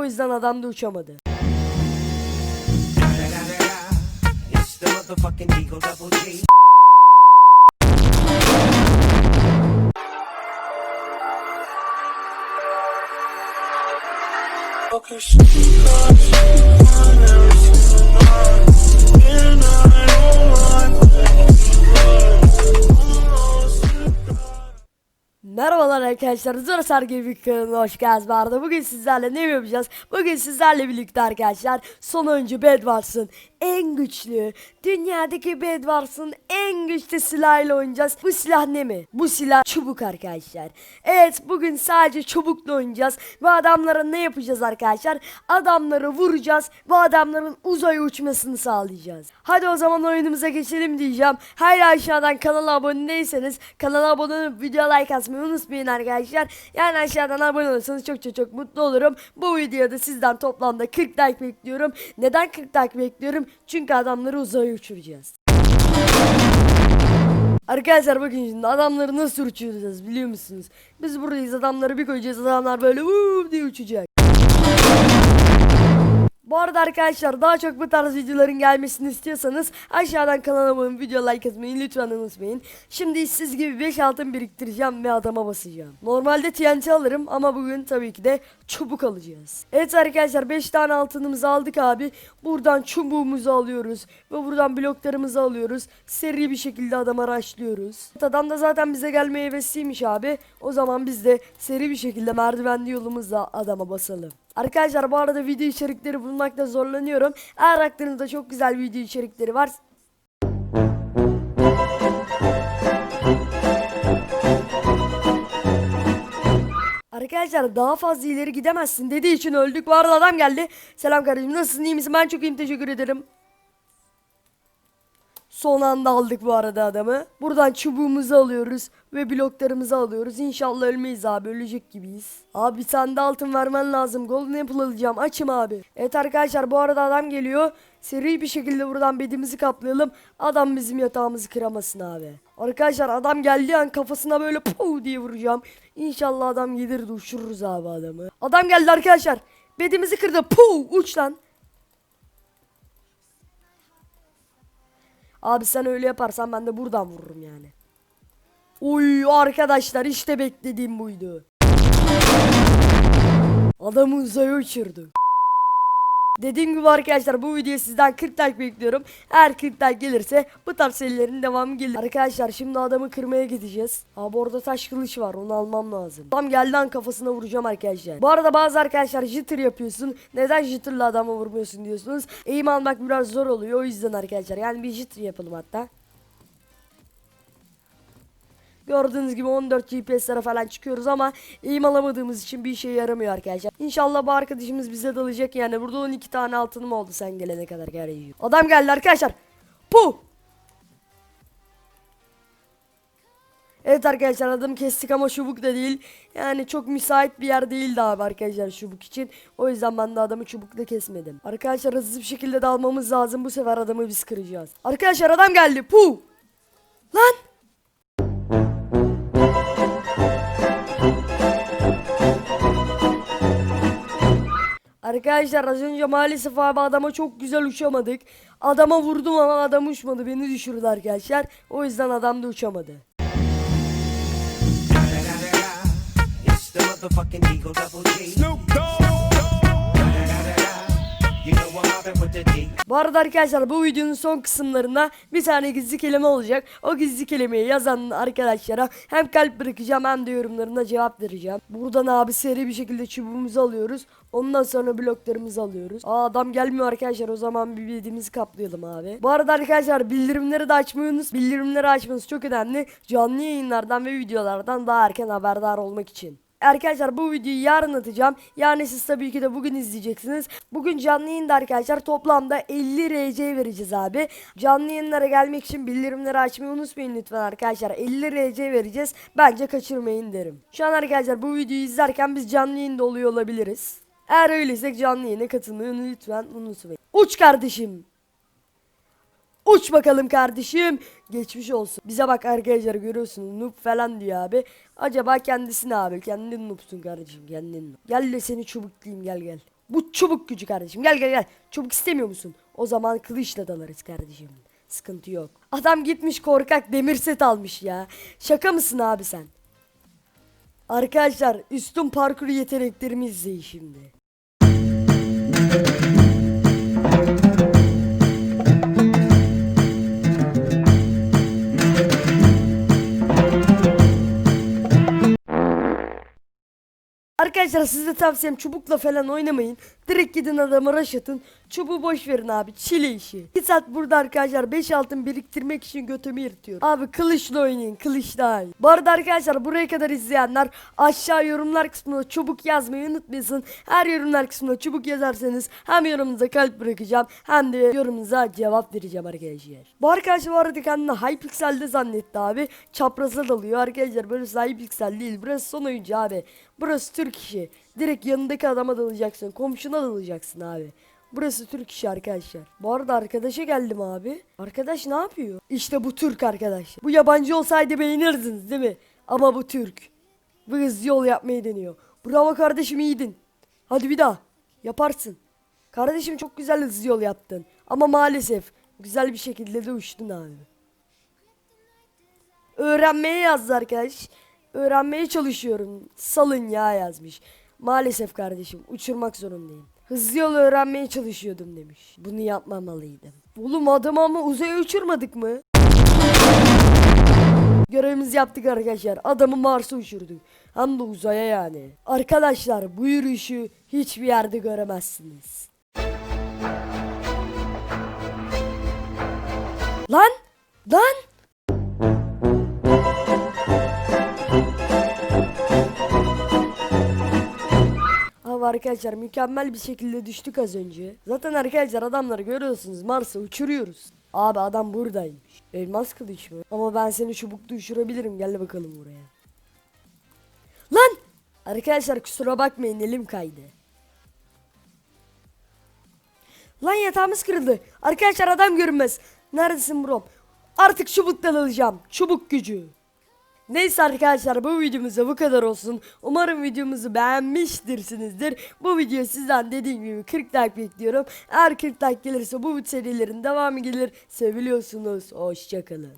O yüzden adam da uçamadı. It's Merhabalar arkadaşlar. Zora Sargı kanalına hoş geldiniz. Arada bugün sizlerle ne yapacağız? Bugün sizlerle birlikte arkadaşlar son oyuncu Bedwars'ın en güçlü, dünyadaki Bedwars'ın en güçlü silahıyla oynayacağız. Bu silah ne mi? Bu silah çubuk arkadaşlar. Evet bugün sadece çubukla oynayacağız. Ve adamlara ne yapacağız arkadaşlar? Adamları vuracağız ve adamların uzaya uçmasını sağlayacağız. Hadi o zaman oyunumuza geçelim diyeceğim. Hala aşağıdan kanala abone değilseniz kanala abone olup video like atmayı unutmayın arkadaşlar. Yani aşağıdan abone olursanız çok çok çok mutlu olurum. Bu videoda sizden toplamda 40 like bekliyorum. Neden 40 like bekliyorum? Çünkü adamları uzaya uçuracağız. Arkadaşlar bakın şimdi adamları nasıl uçuracağız biliyor musunuz? Biz buradayız adamları bir koyacağız adamlar böyle vuuu diye uçacak. Bu arada arkadaşlar daha çok bu tarz videoların gelmesini istiyorsanız aşağıdan olup video like atmayı lütfen unutmayın. Şimdi siz gibi 5 altın biriktireceğim ve adama basacağım. Normalde TNT alırım ama bugün tabii ki de çubuk alacağız. Evet arkadaşlar 5 tane altınımızı aldık abi. Buradan çubuğumuzu alıyoruz ve buradan bloklarımızı alıyoruz. Seri bir şekilde adama raşlıyoruz. Adam da zaten bize gelmeye hevesliymiş abi. O zaman biz de seri bir şekilde merdivenli yolumuzla adama basalım. Arkadaşlar bu arada video içerikleri bulmakta zorlanıyorum. Eğer aklınızda çok güzel video içerikleri var. Arkadaşlar daha fazla ileri gidemezsin dediği için öldük. Bu arada adam geldi. Selam kardeşim nasılsın iyi misin? Ben çok iyiyim teşekkür ederim. Son anda aldık bu arada adamı. Buradan çubuğumuzu alıyoruz ve bloklarımızı alıyoruz. İnşallah ölmeyiz abi. Ölecek gibiyiz. Abi bir tane de altın vermen lazım. Golden Apple alacağım. Açım abi. Evet arkadaşlar bu arada adam geliyor. Seri bir şekilde buradan bedimizi kaplayalım. Adam bizim yatağımızı kıramasın abi. Arkadaşlar adam geldiği an kafasına böyle puu diye vuracağım. İnşallah adam gelir de uçururuz abi adamı. Adam geldi arkadaşlar. Bedimizi kırdı. Puu uç lan. Abi sen öyle yaparsan ben de buradan vururum yani. Uy arkadaşlar işte beklediğim buydu. Adamı uzaya uçurdu. Dediğim gibi arkadaşlar bu videoya sizden 40 like bekliyorum. Eğer 40 like gelirse bu tarz serilerin devamı gelir. Arkadaşlar şimdi adamı kırmaya gideceğiz. Abi orada taş kılıç var onu almam lazım. Adam geldi kafasına vuracağım arkadaşlar. Bu arada bazı arkadaşlar jitter yapıyorsun. Neden jitterla adama vurmuyorsun diyorsunuz. Eğim almak biraz zor oluyor o yüzden arkadaşlar. Yani bir jitter yapalım hatta. Gördüğünüz gibi 14 GPS'lere falan çıkıyoruz ama eğim alamadığımız için bir işe yaramıyor arkadaşlar. İnşallah bu arkadaşımız bize dalacak yani. Burada 12 tane altınım oldu sen gelene kadar kardeşim. Adam geldi arkadaşlar. Pu! Evet arkadaşlar adamı kestik ama çubuk da değil. Yani çok müsait bir yer değildi abi arkadaşlar çubuk için. O yüzden ben de adamı çubukla kesmedim. Arkadaşlar hızlı bir şekilde dalmamız lazım. Bu sefer adamı biz kıracağız. Arkadaşlar adam geldi. Pu! Lan! Arkadaşlar az önce maalesef abi adama çok güzel uçamadık. Adama vurdum ama adam uçmadı. Beni düşürdü arkadaşlar. O yüzden adam da uçamadı. Snoop Dogg. Bu arada arkadaşlar bu videonun son kısımlarında bir tane gizli kelime olacak. O gizli kelimeyi yazan arkadaşlara hem kalp bırakacağım hem de yorumlarına cevap vereceğim. Buradan abi seri bir şekilde çubuğumuzu alıyoruz. Ondan sonra bloklarımızı alıyoruz. Aa adam gelmiyor arkadaşlar o zaman bir bildiğimizi kaplayalım abi. Bu arada arkadaşlar bildirimleri de açmayı unutmayın. Bildirimleri açmanız çok önemli. Canlı yayınlardan ve videolardan daha erken haberdar olmak için. Arkadaşlar bu videoyu yarın atacağım. Yani siz tabii ki de bugün izleyeceksiniz. Bugün canlı yayında arkadaşlar toplamda 50 RC vereceğiz abi. Canlı yayınlara gelmek için bildirimleri açmayı unutmayın lütfen arkadaşlar. 50 RC vereceğiz. Bence kaçırmayın derim. Şu an arkadaşlar bu videoyu izlerken biz canlı yayında oluyor olabiliriz. Eğer öyleysek canlı yayına katılmayı lütfen unutmayın. Uç kardeşim. Uç bakalım kardeşim. Geçmiş olsun. Bize bak arkadaşlar görüyorsun noob falan diyor abi. Acaba kendisi ne abi? Kendin noobsun kardeşim kendin. Gel de seni çubuklayayım gel gel. Bu çubuk gücü kardeşim. Gel gel gel. Çubuk istemiyor musun? O zaman kılıçla dalarız kardeşim. Sıkıntı yok. Adam gitmiş korkak demir set almış ya. Şaka mısın abi sen? Arkadaşlar üstün parkur yeteneklerimi izleyin şimdi. Arkadaşlar size tavsiyem çubukla falan oynamayın. Direkt gidin adamı rush atın. Çubuğu boş verin abi. Çile işi. Bir saat burada arkadaşlar 5 altın biriktirmek için götümü yırtıyorum. Abi kılıçla oynayın. Kılıç daha iyi. Bu arada arkadaşlar buraya kadar izleyenler aşağı yorumlar kısmına çubuk yazmayı unutmayın. Her yorumlar kısmına çubuk yazarsanız hem yorumunuza kalp bırakacağım hem de yorumunuza cevap vereceğim arkadaşlar. Bu arkadaş bu arada kendini Hypixel'de zannetti abi. Çapraza dalıyor arkadaşlar. Böyle Hypixel değil. Burası son oyuncu abi. Burası Türk işi. Direkt yanındaki adama dalacaksın. Komşuna dalacaksın abi. Burası Türk işi arkadaşlar. Bu arada arkadaşa geldim abi. Arkadaş ne yapıyor? İşte bu Türk arkadaş. Bu yabancı olsaydı beğenirdiniz değil mi? Ama bu Türk. Bu hızlı yol yapmayı deniyor. Bravo kardeşim iyiydin. Hadi bir daha. Yaparsın. Kardeşim çok güzel hızlı yol yaptın. Ama maalesef güzel bir şekilde de uçtun abi. Öğrenmeye yazdı arkadaş. Öğrenmeye çalışıyorum. Salın ya yazmış. Maalesef kardeşim uçurmak zorundayım. Hızlı yol öğrenmeye çalışıyordum demiş. Bunu yapmamalıydım. Oğlum adamı ama uzaya uçurmadık mı? Görevimizi yaptık arkadaşlar. Adamı Mars'a uçurduk. Hem de uzaya yani. Arkadaşlar bu yürüyüşü hiçbir yerde göremezsiniz. Lan! Lan! Arkadaşlar mükemmel bir şekilde düştük az önce. Zaten arkadaşlar adamları görüyorsunuz Mars'a uçuruyoruz. Abi adam buradaymış. Elmas kılıç mı? Ama ben seni çubukla uçurabilirim. Gel bakalım buraya. Lan! Arkadaşlar kusura bakmayın elim kaydı. Lan yatağımız kırıldı. Arkadaşlar adam görünmez. Neredesin bro? Artık çubukla alacağım. Çubuk gücü. Neyse arkadaşlar bu videomuzda bu kadar olsun. Umarım videomuzu beğenmiştirsinizdir. Bu video sizden dediğim gibi 40 like bekliyorum. Eğer 40 like gelirse bu serilerin devamı gelir. Seviliyorsunuz. Hoşçakalın.